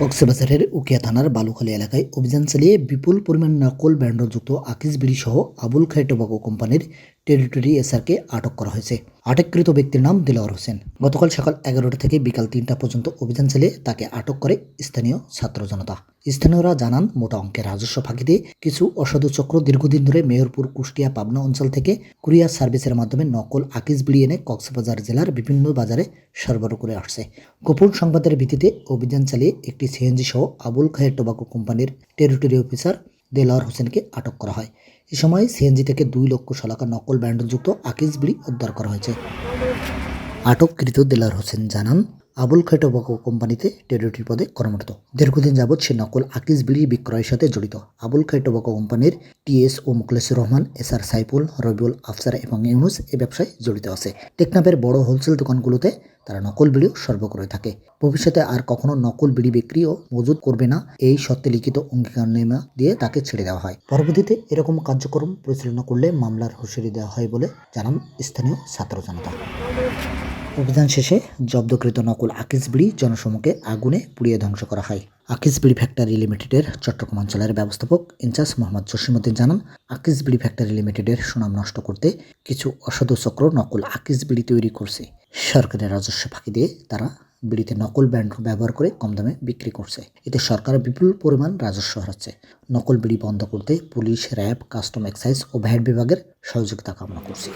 কক্সবাজারের উকিয়া থানার বালুখালী এলাকায় অভিযান চালিয়ে বিপুল পরিমাণ নকল ব্যান্ডযুক্ত আকিস বিড়ি সহ আবুল খাই টোবাকো কোম্পানির টেরিটরি এসআরকে আটক করা হয়েছে। আটককৃত ব্যক্তির নাম দিলাওয়ার হোসেন। গতকাল সকাল এগারোটা থেকে বিকাল তিনটা পর্যন্ত অভিযান চালিয়ে তাকে আটক করে স্থানীয় ছাত্র জনতা। স্থানীয়রা জানান, মোটা অঙ্কের রাজস্ব ফাঁকিতে কিছু অসাধু চক্র দীর্ঘদিন ধরে মেয়রপুর কুষ্টিয়া, পাবনা অঞ্চল থেকে কুরিয়ার সার্ভিসের মাধ্যমে নকল আকিস বিড়ি এনে কক্সবাজার জেলার বিভিন্ন বাজারে সরবরাহ করে আসছে। গোপন সংবাদের ভিত্তিতে অভিযান চালিয়ে একটি সিএনজি সহ আবুল খায়ের টোবাকো কোম্পানির টেরিটরি অফিসার দেলাওয়ার হোসেনকে আটক করা হয়। এ সময় সিএনজি থেকে দুই লক্ষ শলাকা নকল ব্যান্ডযুক্ত আকিস বিড়ি উদ্ধার করা হয়েছে। আটককৃত দেলার হোসেন জানান আবুল খাই টোবাকো কোম্পানিতে টেরিটরি পদে কর্মরত। দীর্ঘদিন যাবৎ সে নকল আকিস বিড়ি বিক্রয়ের সাথে জড়িত। আবুল খাই টোবাকো কোম্পানির টিএস ও মুখলেসুর রহমান, এস আর সাইফুল, রবিউল আফসার এবং ইউনুস এ ব্যবসায় জড়িত আছে। টেকনাফের বড় হোলসেল দোকানগুলোতে তারা নকল বিড়িও সর্ব করে থাকে। ভবিষ্যতে আর কখনো নকল বিড়ি বিক্রিও ও মজুত করবে না, এই সত্ত্বে লিখিত অঙ্গীকারনামা দিয়ে তাকে ছেড়ে দেওয়া হয়। পরবর্তীতে এরকম কার্যক্রম পরিচালনা করলে মামলার হুঁশিয়ারি দেওয়া হয় বলে জানান স্থানীয় ছাত্র জনতা। অভিযান শেষে জব্দকৃত নকল আকিস বিড়ি জনসমুখে আগুনে পুড়িয়ে ধ্বংস করা হয়। আকিস বিড়ি ফ্যাক্টরি লিমিটেডের চট্টগ্রাম অঞ্চলের ব্যবস্থাপক ইনচার্জ মোহাম্মদ জসিমুদ্দিন জানান আকিস বিড়ি ফ্যাক্টরি লিমিটেডের সুনাম নষ্ট করতে কিছু অসাধু চক্র নকল আকিস বিড়ি তৈরি করছে। সরকারের রাজস্ব ফাঁকি দিয়ে তারা বিড়িতে নকল ব্র্যান্ড ব্যবহার করে কম দামে বিক্রি করছে। এতে সরকার বিপুল পরিমাণ রাজস্ব হারাচ্ছে। নকল বিড়ি বন্ধ করতে পুলিশ, র্যাব, কাস্টম এক্সাইজ ও ভ্যাট বিভাগের সহযোগিতা কামনা করছে।